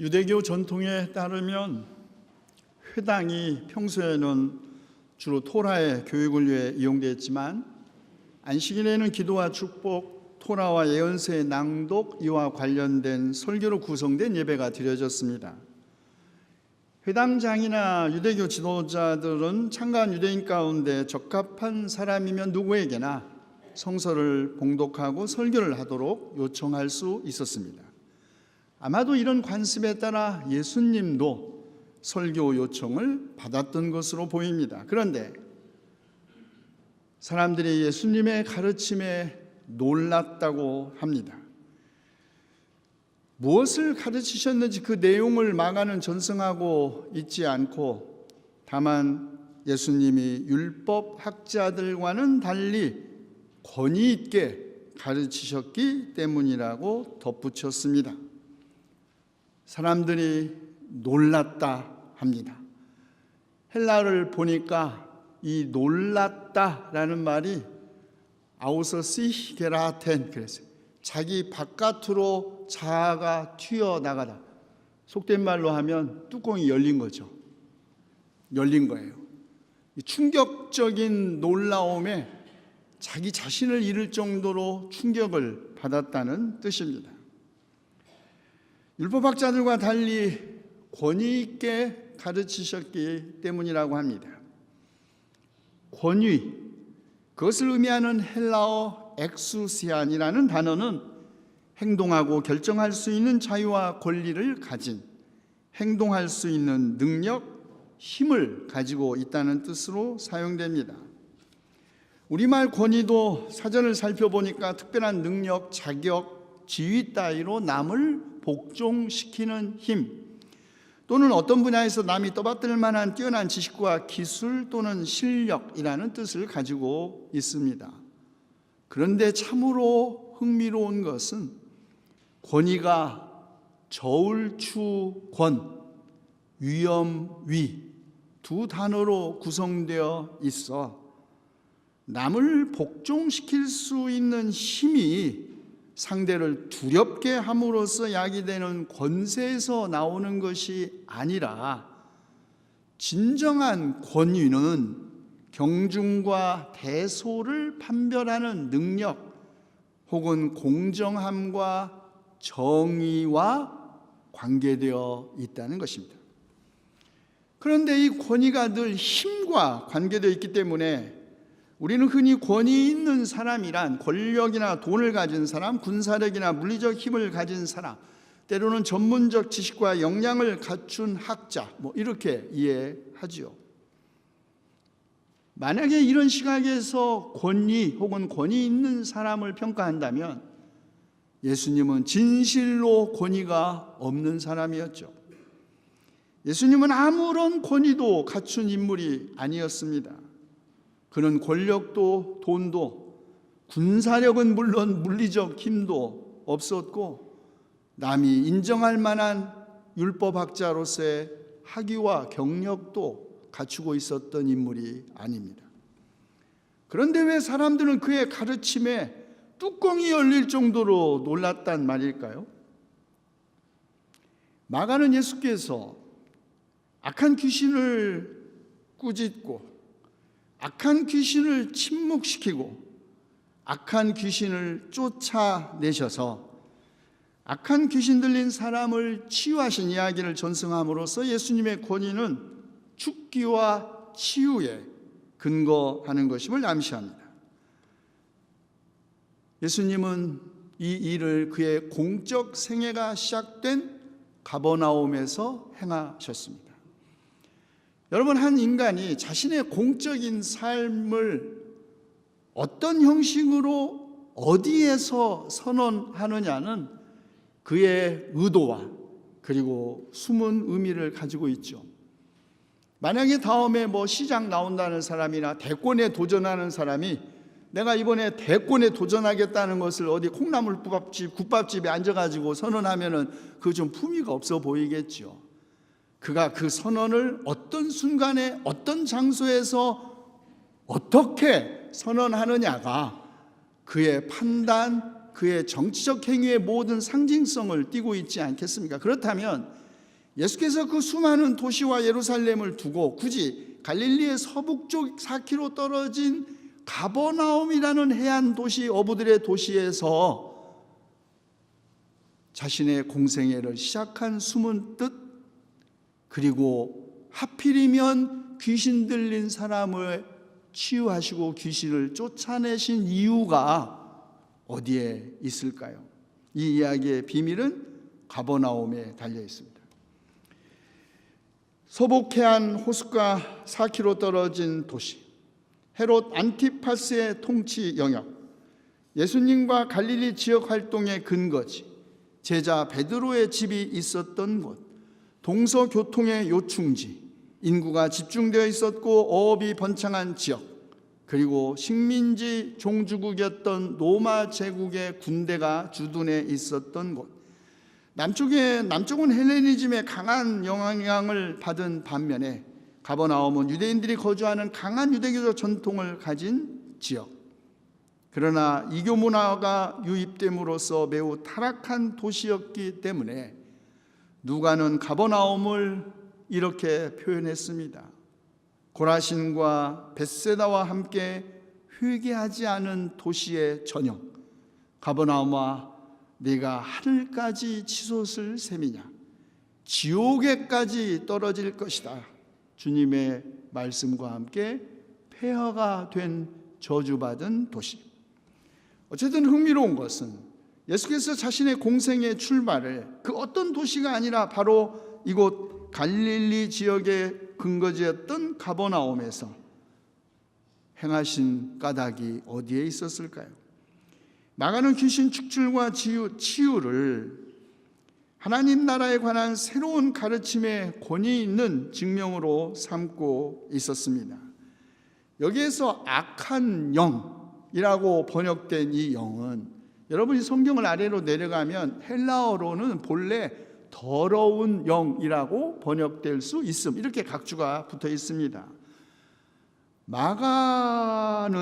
유대교 전통에 따르면 회당이 평소에는 주로 토라의 교육을 위해 이용되었지만 안식일에는 기도와 축복, 토라와 예언서의 낭독 이와 관련된 설교로 구성된 예배가 드려졌습니다. 회당장이나 유대교 지도자들은 참가한 유대인 가운데 적합한 사람이면 누구에게나 성서를 봉독하고 설교를 하도록 요청할 수 있었습니다. 아마도 이런 관습에 따라 예수님도 설교 요청을 받았던 것으로 보입니다. 그런데 사람들이 예수님의 가르침에 놀랐다고 합니다. 무엇을 가르치셨는지 그 내용을 마가는 전승하고 있지 않고 다만 예수님이 율법 학자들과는 달리 권위 있게 가르치셨기 때문이라고 덧붙였습니다. 사람들이 놀랐다 합니다. 헬라를 보니까 이 놀랐다라는 말이 아우서 시 게라텐 그랬어요. 자기 바깥으로 자아가 튀어나가다. 속된 말로 하면 뚜껑이 열린 거죠. 열린 거예요. 충격적인 놀라움에 자기 자신을 잃을 정도로 충격을 받았다는 뜻입니다. 율법학자들과 달리 권위 있게 가르치셨기 때문이라고 합니다. 권위, 그것을 의미하는 헬라어 엑수시안이라는 단어는 행동하고 결정할 수 있는 자유와 권리를 가진 행동할 수 있는 능력, 힘을 가지고 있다는 뜻으로 사용됩니다. 우리말 권위도 사전을 살펴보니까 특별한 능력, 자격, 지위 따위로 남을 복종시키는 힘 또는 어떤 분야에서 남이 떠받들 만한 뛰어난 지식과 기술 또는 실력이라는 뜻을 가지고 있습니다. 그런데 참으로 흥미로운 것은 권위가 저울추권, 위엄위 두 단어로 구성되어 있어 남을 복종시킬 수 있는 힘이 상대를 두렵게 함으로써 야기되는 권세에서 나오는 것이 아니라 진정한 권위는 경중과 대소를 판별하는 능력 혹은 공정함과 정의와 관계되어 있다는 것입니다. 그런데 이 권위가 늘 힘과 관계되어 있기 때문에 우리는 흔히 권위 있는 사람이란 권력이나 돈을 가진 사람, 군사력이나 물리적 힘을 가진 사람, 때로는 전문적 지식과 역량을 갖춘 학자, 뭐 이렇게 이해하지요. 만약에 이런 시각에서 권위 혹은 권위 있는 사람을 평가한다면 예수님은 진실로 권위가 없는 사람이었죠. 예수님은 아무런 권위도 갖춘 인물이 아니었습니다. 그는 권력도 돈도 군사력은 물론 물리적 힘도 없었고 남이 인정할 만한 율법학자로서의 학위와 경력도 갖추고 있었던 인물이 아닙니다. 그런데 왜 사람들은 그의 가르침에 뚜껑이 열릴 정도로 놀랐단 말일까요? 마가는 예수께서 악한 귀신을 꾸짖고 악한 귀신을 침묵시키고 악한 귀신을 쫓아내셔서 악한 귀신 들린 사람을 치유하신 이야기를 전승함으로써 예수님의 권위는 죽기와 치유에 근거하는 것임을 암시합니다. 예수님은 이 일을 그의 공적 생애가 시작된 가버나움에서 행하셨습니다. 여러분 한 인간이 자신의 공적인 삶을 어떤 형식으로 어디에서 선언하느냐는 그의 의도와 그리고 숨은 의미를 가지고 있죠. 만약에 다음에 뭐 시장 나온다는 사람이나 대권에 도전하는 사람이 내가 이번에 대권에 도전하겠다는 것을 어디 콩나물 국밥집 국밥집에 앉아가지고 선언하면은 그 좀 품위가 없어 보이겠죠. 그가 그 선언을 어떤 순간에 어떤 장소에서 어떻게 선언하느냐가 그의 판단, 그의 정치적 행위의 모든 상징성을 띠고 있지 않겠습니까? 그렇다면 예수께서 그 수많은 도시와 예루살렘을 두고 굳이 갈릴리의 서북쪽 4km 떨어진 가버나움이라는 해안 도시 어부들의 도시에서 자신의 공생애를 시작한 숨은 뜻 그리고 하필이면 귀신 들린 사람을 치유하시고 귀신을 쫓아내신 이유가 어디에 있을까요? 이 이야기의 비밀은 가버나움에 달려 있습니다. 서북해안 호수가 4km 떨어진 도시 헤롯 안티파스의 통치 영역 예수님과 갈릴리 지역 활동의 근거지 제자 베드로의 집이 있었던 곳 동서 교통의 요충지 인구가 집중되어 있었고 어업이 번창한 지역 그리고 식민지 종주국이었던 로마 제국의 군대가 주둔해 있었던 곳 남쪽에 남쪽은 헬레니즘의 강한 영향을 받은 반면에 가버나움은 유대인들이 거주하는 강한 유대교적 전통을 가진 지역. 그러나 이교 문화가 유입됨으로써 매우 타락한 도시였기 때문에 누가는 가버나움을 이렇게 표현했습니다. 고라신과 벳세다와 함께 회개하지 않은 도시의 전형 가버나움과 네가 하늘까지 치솟을 셈이냐? 지옥에까지 떨어질 것이다. 주님의 말씀과 함께 폐허가 된 저주받은 도시. 어쨌든 흥미로운 것은 예수께서 자신의 공생의 출발을 그 어떤 도시가 아니라 바로 이곳 갈릴리 지역의 근거지였던 가버나움에서 행하신 까닭이 어디에 있었을까요? 나가는 귀신 축출과 치유, 치유를 하나님 나라에 관한 새로운 가르침의 권위 있는 증명으로 삼고 있었습니다. 여기에서 악한 영이라고 번역된 이 영은 여러분이 성경을 아래로 내려가면 헬라어로는 본래 더러운 영이라고 번역될 수 있음 이렇게 각주가 붙어 있습니다. 마가는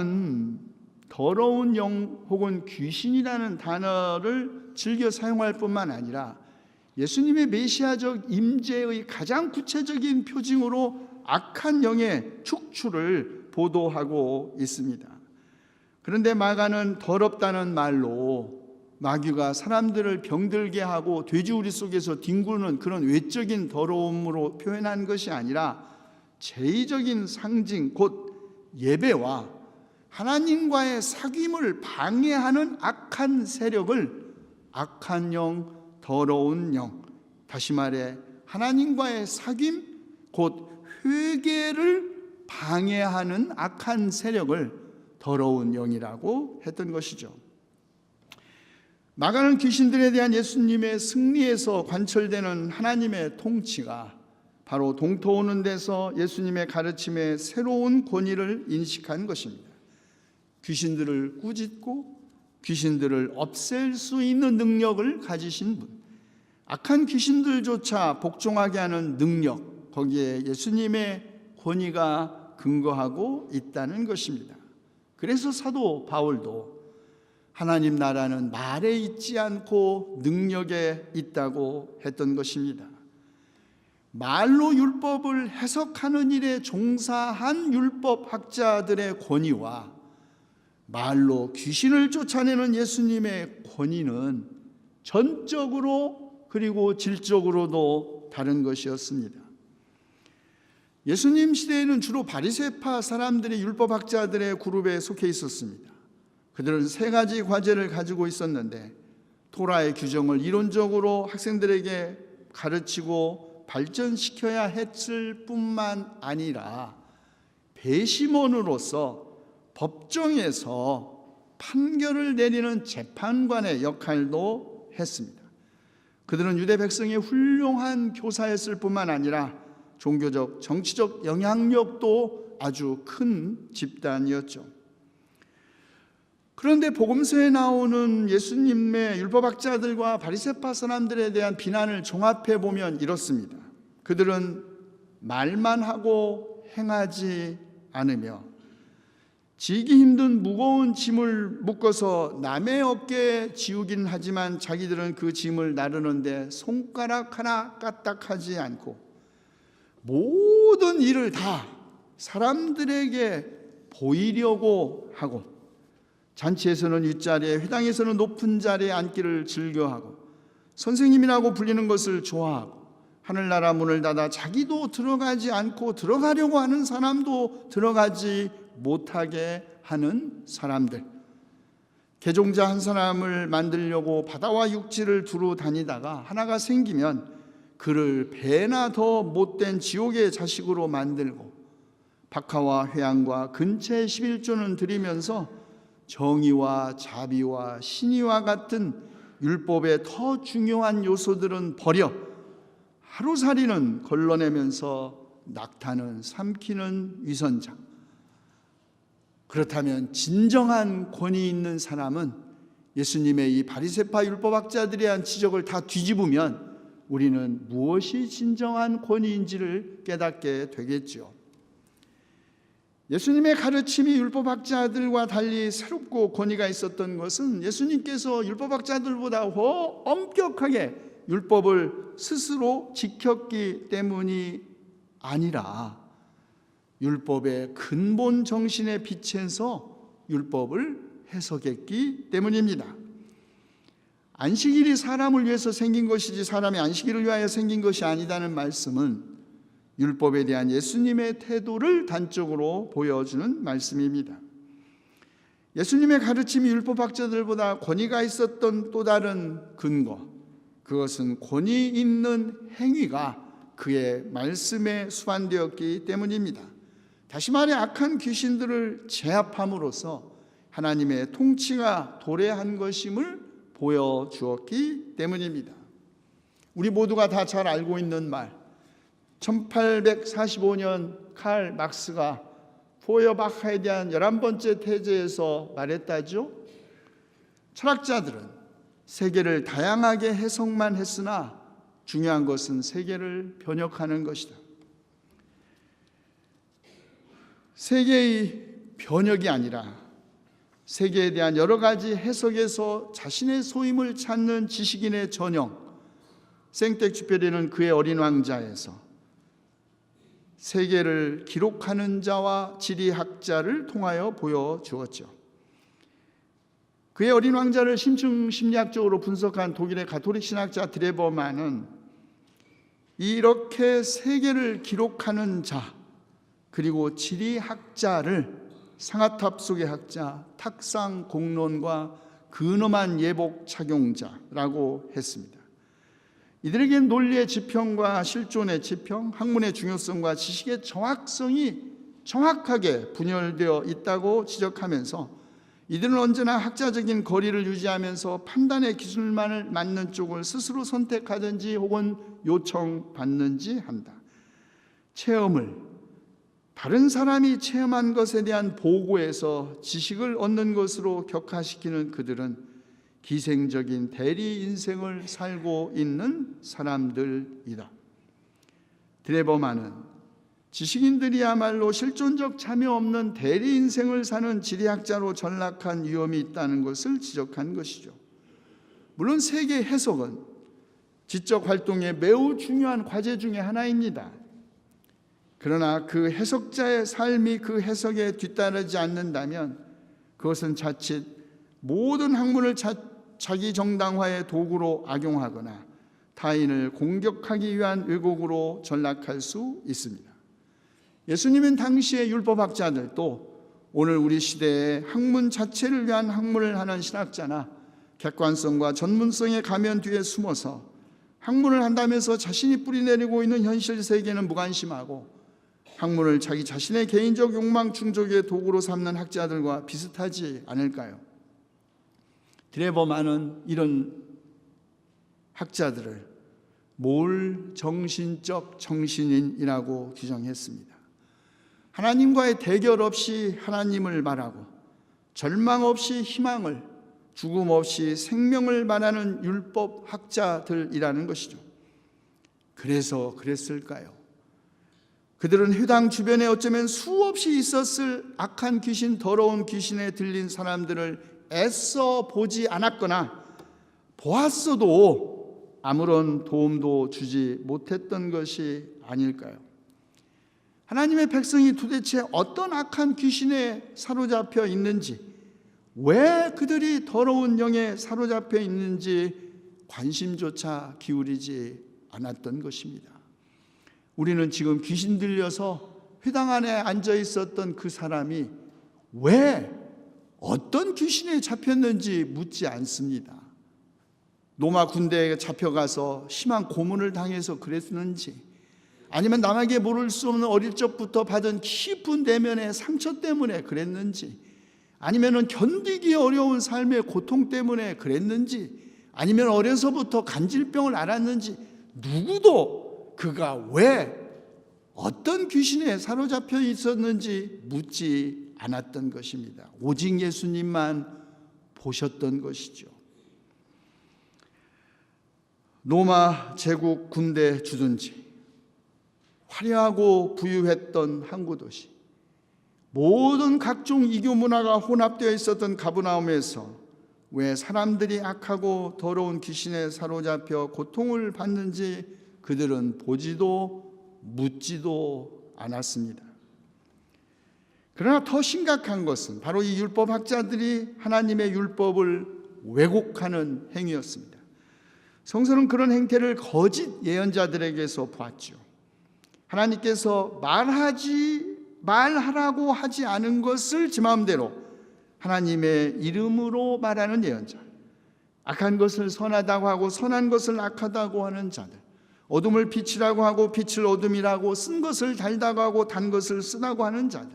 더러운 영 혹은 귀신이라는 단어를 즐겨 사용할 뿐만 아니라 예수님의 메시아적 임재의 가장 구체적인 표징으로 악한 영의 축출을 보도하고 있습니다. 그런데 마가는 더럽다는 말로 마귀가 사람들을 병들게 하고 돼지우리 속에서 뒹구는 그런 외적인 더러움으로 표현한 것이 아니라 제의적인 상징 곧 예배와 하나님과의 사귐을 방해하는 악한 세력을 악한 영, 더러운 영, 다시 말해 하나님과의 사귐 곧 회개를 방해하는 악한 세력을 더러운 영이라고 했던 것이죠. 마가는 귀신들에 대한 예수님의 승리에서 관철되는 하나님의 통치가 바로 동토오는 데서 예수님의 가르침의 새로운 권위를 인식한 것입니다. 귀신들을 꾸짖고 귀신들을 없앨 수 있는 능력을 가지신 분. 악한 귀신들조차 복종하게 하는 능력, 거기에 예수님의 권위가 근거하고 있다는 것입니다. 그래서 사도 바울도 하나님 나라는 말에 있지 않고 능력에 있다고 했던 것입니다. 말로 율법을 해석하는 일에 종사한 율법 학자들의 권위와 말로 귀신을 쫓아내는 예수님의 권위는 전적으로 그리고 질적으로도 다른 것이었습니다. 예수님 시대에는 주로 바리새파 사람들이 율법학자들의 그룹에 속해 있었습니다. 그들은 세 가지 과제를 가지고 있었는데 토라의 규정을 이론적으로 학생들에게 가르치고 발전시켜야 했을 뿐만 아니라 배심원으로서 법정에서 판결을 내리는 재판관의 역할도 했습니다. 그들은 유대 백성의 훌륭한 교사였을 뿐만 아니라 종교적, 정치적 영향력도 아주 큰 집단이었죠. 그런데 복음서에 나오는 예수님의 율법학자들과 바리새파 사람들에 대한 비난을 종합해 보면 이렇습니다. 그들은 말만 하고 행하지 않으며 지기 힘든 무거운 짐을 묶어서 남의 어깨에 지우긴 하지만 자기들은 그 짐을 나르는데 손가락 하나 까딱하지 않고 모든 일을 다 사람들에게 보이려고 하고 잔치에서는 윗자리에 회당에서는 높은 자리에 앉기를 즐겨하고 선생님이라고 불리는 것을 좋아하고 하늘나라 문을 닫아 자기도 들어가지 않고 들어가려고 하는 사람도 들어가지 못하게 하는 사람들. 개종자 한 사람을 만들려고 바다와 육지를 두루 다니다가 하나가 생기면 그를 배나 더 못된 지옥의 자식으로 만들고 박하와 회양과 근처의 11조는 드리면서 정의와 자비와 신의와 같은 율법의 더 중요한 요소들은 버려 하루살이는 걸러내면서 낙타는 삼키는 위선자. 그렇다면 진정한 권위 있는 사람은 예수님의 이 바리새파 율법학자들에 대한 지적을 다 뒤집으면 우리는 무엇이 진정한 권위인지를 깨닫게 되겠죠. 예수님의 가르침이 율법학자들과 달리 새롭고 권위가 있었던 것은 예수님께서 율법학자들보다 더 엄격하게 율법을 스스로 지켰기 때문이 아니라 율법의 근본 정신에 비춰서 율법을 해석했기 때문입니다. 안식일이 사람을 위해서 생긴 것이지 사람이 안식일을 위하여 생긴 것이 아니다는 말씀은 율법에 대한 예수님의 태도를 단적으로 보여주는 말씀입니다. 예수님의 가르침이 율법학자들보다 권위가 있었던 또 다른 근거, 그것은 권위 있는 행위가 그의 말씀에 수반되었기 때문입니다. 다시 말해 악한 귀신들을 제압함으로써 하나님의 통치가 도래한 것임을 보여주었기 때문입니다. 우리 모두가 다 잘 알고 있는 말, 1845년 칼 막스가 포여바카에 대한 11번째 태제에서 말했다죠. 철학자들은 세계를 다양하게 해석만 했으나 중요한 것은 세계를 변혁하는 것이다. 세계의 변혁이 아니라 세계에 대한 여러 가지 해석에서 자신의 소임을 찾는 지식인의 전형 생텍쥐페리는 그의 어린 왕자에서 세계를 기록하는 자와 지리학자를 통하여 보여주었죠. 그의 어린 왕자를 심층 심리학적으로 분석한 독일의 가톨릭 신학자 드레버만은 이렇게 세계를 기록하는 자 그리고 지리학자를 상아탑 속의 학자, 탁상 공론과 근엄한 예복 착용자라고 했습니다. 이들에겐 논리의 지평과 실존의 지평, 학문의 중요성과 지식의 정확성이 정확하게 분열되어 있다고 지적하면서 이들은 언제나 학자적인 거리를 유지하면서 판단의 기술만을 맞는 쪽을 스스로 선택하든지 혹은 요청받는지 한다. 체험을 다른 사람이 체험한 것에 대한 보고에서 지식을 얻는 것으로 격화시키는 그들은 기생적인 대리 인생을 살고 있는 사람들이다. 드레버만은 지식인들이야말로 실존적 참여 없는 대리 인생을 사는 지리학자로 전락한 위험이 있다는 것을 지적한 것이죠. 물론 세계 해석은 지적 활동의 매우 중요한 과제 중의 하나입니다. 그러나 그 해석자의 삶이 그 해석에 뒤따르지 않는다면 그것은 자칫 모든 학문을 자, 자기 정당화의 도구로 악용하거나 타인을 공격하기 위한 왜곡으로 전락할 수 있습니다. 예수님은 당시의 율법학자들도 오늘 우리 시대의 학문 자체를 위한 학문을 하는 신학자나 객관성과 전문성의 가면 뒤에 숨어서 학문을 한다면서 자신이 뿌리내리고 있는 현실 세계는 무관심하고 학문을 자기 자신의 개인적 욕망 충족의 도구로 삼는 학자들과 비슷하지 않을까요? 드레버만은 이런 학자들을 몰 정신적 정신인이라고 규정했습니다. 하나님과의 대결 없이 하나님을 말하고 절망 없이 희망을 죽음 없이 생명을 말하는 율법 학자들이라는 것이죠. 그래서 그랬을까요? 그들은 회당 주변에 어쩌면 수없이 있었을 악한 귀신, 더러운 귀신에 들린 사람들을 애써 보지 않았거나 보았어도 아무런 도움도 주지 못했던 것이 아닐까요? 하나님의 백성이 도대체 어떤 악한 귀신에 사로잡혀 있는지, 왜 그들이 더러운 영에 사로잡혀 있는지 관심조차 기울이지 않았던 것입니다. 우리는 지금 귀신 들려서 회당 안에 앉아 있었던 그 사람이 왜 어떤 귀신에 잡혔는지 묻지 않습니다. 로마 군대에 잡혀가서 심한 고문을 당해서 그랬는지 아니면 남에게 모를 수 없는 어릴 적부터 받은 깊은 내면의 상처 때문에 그랬는지 아니면은 견디기 어려운 삶의 고통 때문에 그랬는지 아니면 어려서부터 간질병을 앓았는지 누구도 그가 왜 어떤 귀신에 사로잡혀 있었는지 묻지 않았던 것입니다. 오직 예수님만 보셨던 것이죠. 로마 제국 군대 주둔지 화려하고 부유했던 항구 도시 모든 각종 이교 문화가 혼합되어 있었던 가브나움에서 왜 사람들이 악하고 더러운 귀신에 사로잡혀 고통을 받는지 그들은 보지도 묻지도 않았습니다. 그러나 더 심각한 것은 바로 이 율법 학자들이 하나님의 율법을 왜곡하는 행위였습니다. 성서는 그런 행태를 거짓 예언자들에게서 보았죠. 하나님께서 말하지 말하라고 하지 않은 것을 지 마음대로 하나님의 이름으로 말하는 예언자, 악한 것을 선하다고 하고 선한 것을 악하다고 하는 자들, 어둠을 빛이라고 하고 빛을 어둠이라고 쓴 것을 달다고 하고 단 것을 쓰다고 하는 자들,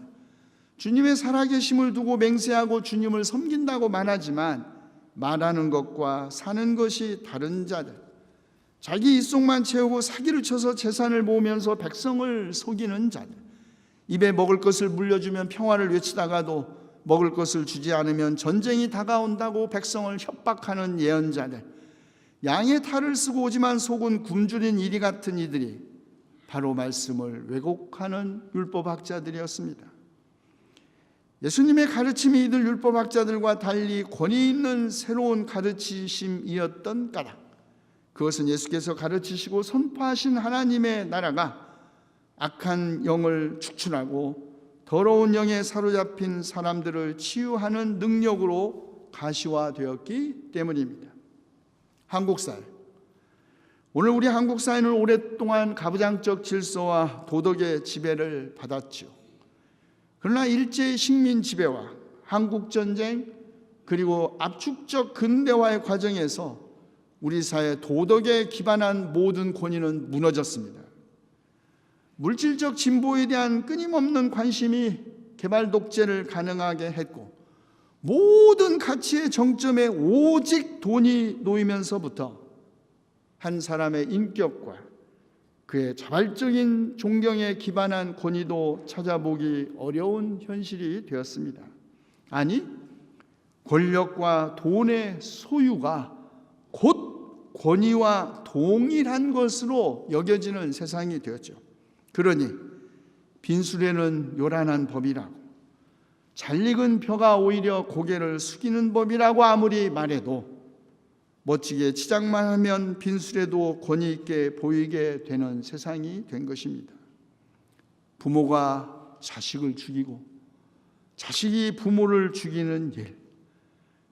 주님의 살아계심을 두고 맹세하고 주님을 섬긴다고 말하지만 말하는 것과 사는 것이 다른 자들, 자기 입속만 채우고 사기를 쳐서 재산을 모으면서 백성을 속이는 자들, 입에 먹을 것을 물려주면 평화를 외치다가도 먹을 것을 주지 않으면 전쟁이 다가온다고 백성을 협박하는 예언자들, 양의 탈을 쓰고 오지만 속은 굶주린 이리 같은 이들이 바로 말씀을 왜곡하는 율법학자들이었습니다. 예수님의 가르침이 이들 율법학자들과 달리 권위 있는 새로운 가르치심이었던 까닭. 그것은 예수께서 가르치시고 선포하신 하나님의 나라가 악한 영을 축출하고 더러운 영에 사로잡힌 사람들을 치유하는 능력으로 가시화되었기 때문입니다. 한국 사회. 오늘 우리 한국 사회는 오랫동안 가부장적 질서와 도덕의 지배를 받았지요. 그러나 일제의 식민 지배와 한국 전쟁 그리고 압축적 근대화의 과정에서 우리 사회 도덕에 기반한 모든 권위는 무너졌습니다. 물질적 진보에 대한 끊임없는 관심이 개발 독재를 가능하게 했고 모든 가치의 정점에 오직 돈이 놓이면서부터 한 사람의 인격과 그의 자발적인 존경에 기반한 권위도 찾아보기 어려운 현실이 되었습니다. 아니, 권력과 돈의 소유가 곧 권위와 동일한 것으로 여겨지는 세상이 되었죠. 그러니 빈술에는 요란한 법이라고 잘 익은 벼가 오히려 고개를 숙이는 법이라고 아무리 말해도 멋지게 치장만 하면 빈술에도 권위 있게 보이게 되는 세상이 된 것입니다. 부모가 자식을 죽이고 자식이 부모를 죽이는 일,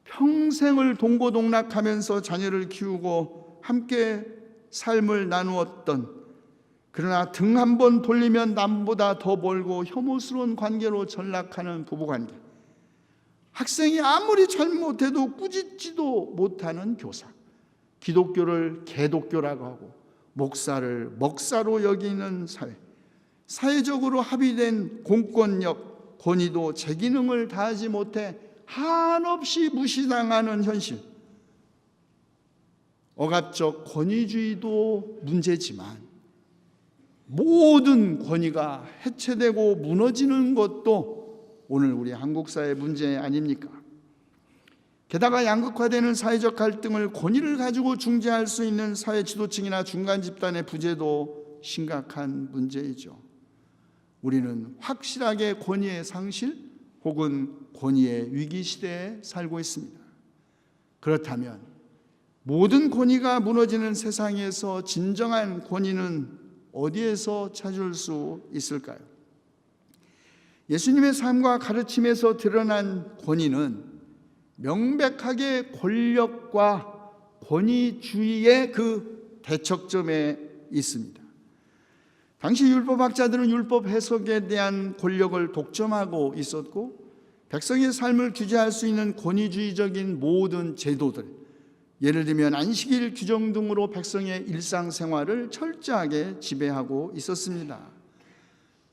평생을 동고동락하면서 자녀를 키우고 함께 삶을 나누었던 그러나 등 한 번 돌리면 남보다 더 멀고 혐오스러운 관계로 전락하는 부부관계. 학생이 아무리 잘못해도 꾸짖지도 못하는 교사. 기독교를 개독교라고 하고 목사를 먹사로 여기는 사회. 사회적으로 합의된 공권력, 권위도 제 기능을 다하지 못해 한없이 무시당하는 현실. 억압적 권위주의도 문제지만 모든 권위가 해체되고 무너지는 것도 오늘 우리 한국 사회 문제 아닙니까? 게다가 양극화되는 사회적 갈등을 권위를 가지고 중재할 수 있는 사회 지도층이나 중간 집단의 부재도 심각한 문제이죠. 우리는 확실하게 권위의 상실 혹은 권위의 위기 시대에 살고 있습니다. 그렇다면 모든 권위가 무너지는 세상에서 진정한 권위는 어디에서 찾을 수 있을까요? 예수님의 삶과 가르침에서 드러난 권위는 명백하게 권력과 권위주의의 그 대척점에 있습니다. 당시 율법학자들은 율법 해석에 대한 권력을 독점하고 있었고 백성의 삶을 규제할 수 있는 권위주의적인 모든 제도들 예를 들면 안식일 규정 등으로 백성의 일상생활을 철저하게 지배하고 있었습니다.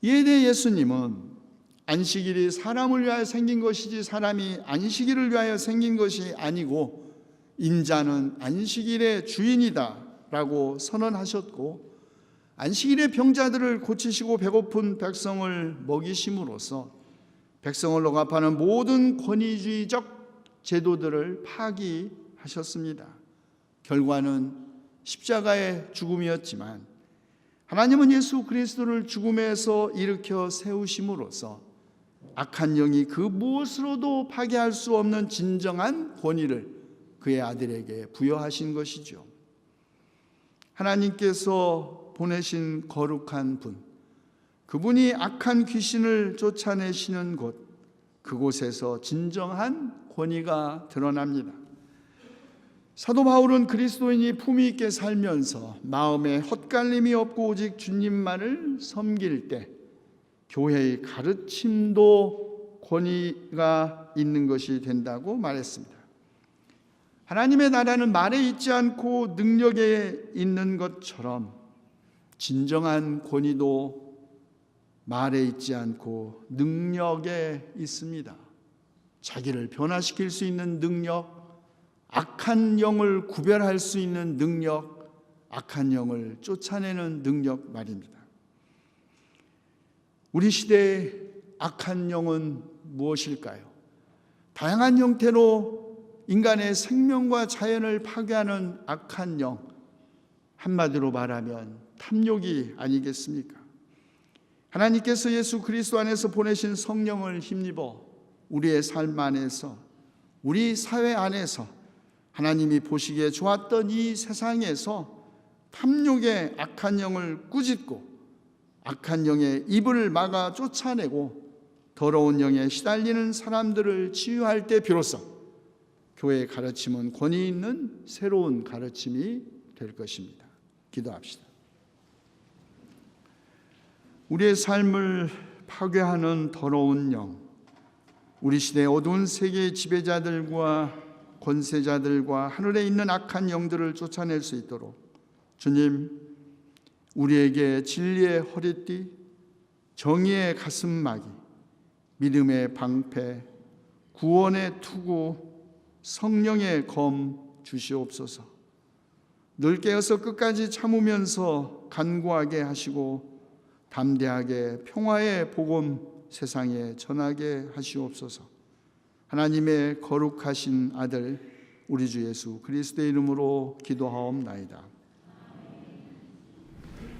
이에 대해 예수님은 안식일이 사람을 위하여 생긴 것이지 사람이 안식일을 위하여 생긴 것이 아니고 인자는 안식일의 주인이다 라고 선언하셨고 안식일의 병자들을 고치시고 배고픈 백성을 먹이심으로써 백성을 억압하는 모든 권위주의적 제도들을 파기 하셨습니다. 결과는 십자가의 죽음이었지만 하나님은 예수 그리스도를 죽음에서 일으켜 세우심으로써 악한 영이 그 무엇으로도 파괴할 수 없는 진정한 권위를 그의 아들에게 부여하신 것이죠. 하나님께서 보내신 거룩한 분, 그분이 악한 귀신을 쫓아내시는 곳, 그곳에서 진정한 권위가 드러납니다. 사도 바울은 그리스도인이 품위 있게 살면서 마음에 헛갈림이 없고 오직 주님만을 섬길 때 교회의 가르침도 권위가 있는 것이 된다고 말했습니다. 하나님의 나라는 말에 있지 않고 능력에 있는 것처럼 진정한 권위도 말에 있지 않고 능력에 있습니다. 자기를 변화시킬 수 있는 능력, 악한 영을 구별할 수 있는 능력, 악한 영을 쫓아내는 능력 말입니다. 우리 시대의 악한 영은 무엇일까요? 다양한 형태로 인간의 생명과 자연을 파괴하는 악한 영, 한마디로 말하면 탐욕이 아니겠습니까? 하나님께서 예수 그리스도 안에서 보내신 성령을 힘입어 우리의 삶 안에서 우리 사회 안에서 하나님이 보시기에 좋았던 이 세상에서 탐욕의 악한 영을 꾸짖고 악한 영의 입을 막아 쫓아내고 더러운 영에 시달리는 사람들을 치유할 때 비로소 교회의 가르침은 권위 있는 새로운 가르침이 될 것입니다. 기도합시다. 우리의 삶을 파괴하는 더러운 영, 우리 시대 어두운 세계의 지배자들과 권세자들과 하늘에 있는 악한 영들을 쫓아낼 수 있도록 주님 우리에게 진리의 허리띠, 정의의 가슴막이, 믿음의 방패, 구원의 투구, 성령의 검 주시옵소서. 늘 깨어서 끝까지 참으면서 간구하게 하시고 담대하게 평화의 복음 세상에 전하게 하시옵소서. 하나님의 거룩하신 아들 우리 주 예수 그리스도의 이름으로 기도하옵나이다.